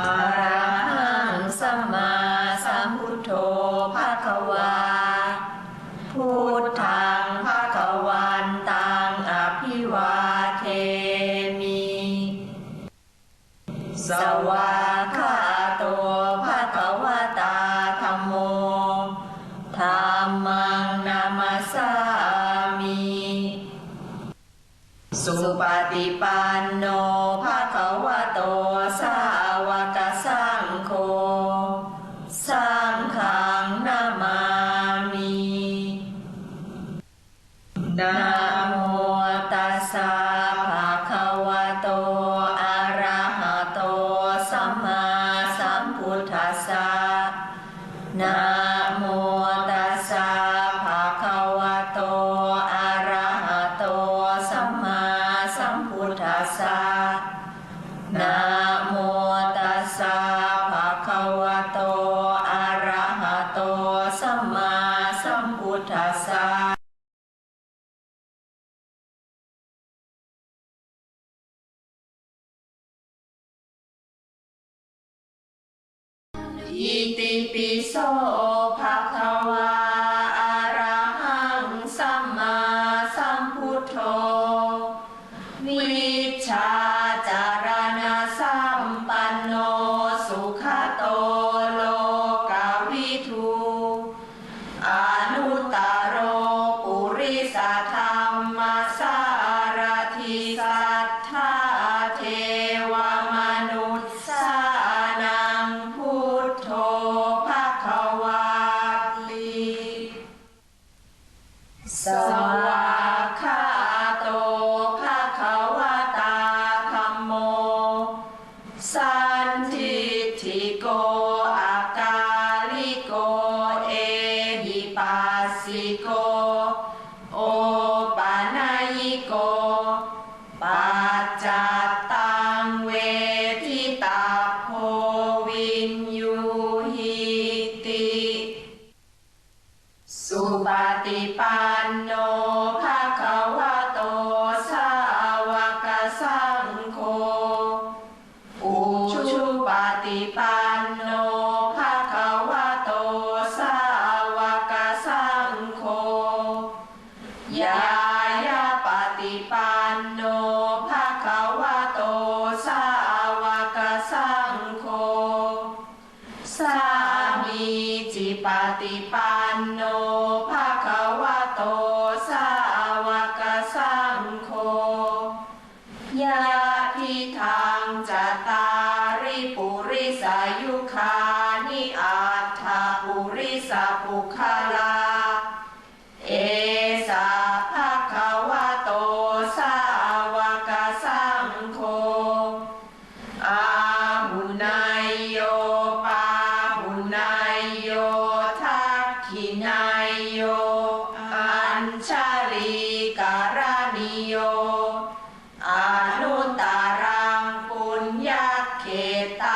อะระหังสัมมาสัมพุทโธภะคะวา พุทธังภะคะวันตังอภิวาเทมิ สวาคาโตภะคะวะตาธัมโมธัมมังนามัสสามิ สุปฏิปันโนภะ ภาคะวะโตอะระหะโตสัมมาสัมพุทธัสสะนา อิติปิโสภะคะวาอะระหังสัมมาสัมพุทโธวิชาจารณสัมปันโนสุขโตโลกาวิทูอนุ สวากาโตภะคะวะตาธัมโม สันทิฏฐิโก ปันโนภะคะวะโตสาวกสังโฆยายาปฏิปันโนภะคะวะโตสาวกสังโฆสามีจิปฏิปันโนภะคะวะโตสาวกสังโฆยา คลา เอสาภะคะวโตสาวกสังโฆอาหุนายโยปาหุนายโยทักขินายโย อัญชลีการณิโยอนุตารังปุญญาเขตา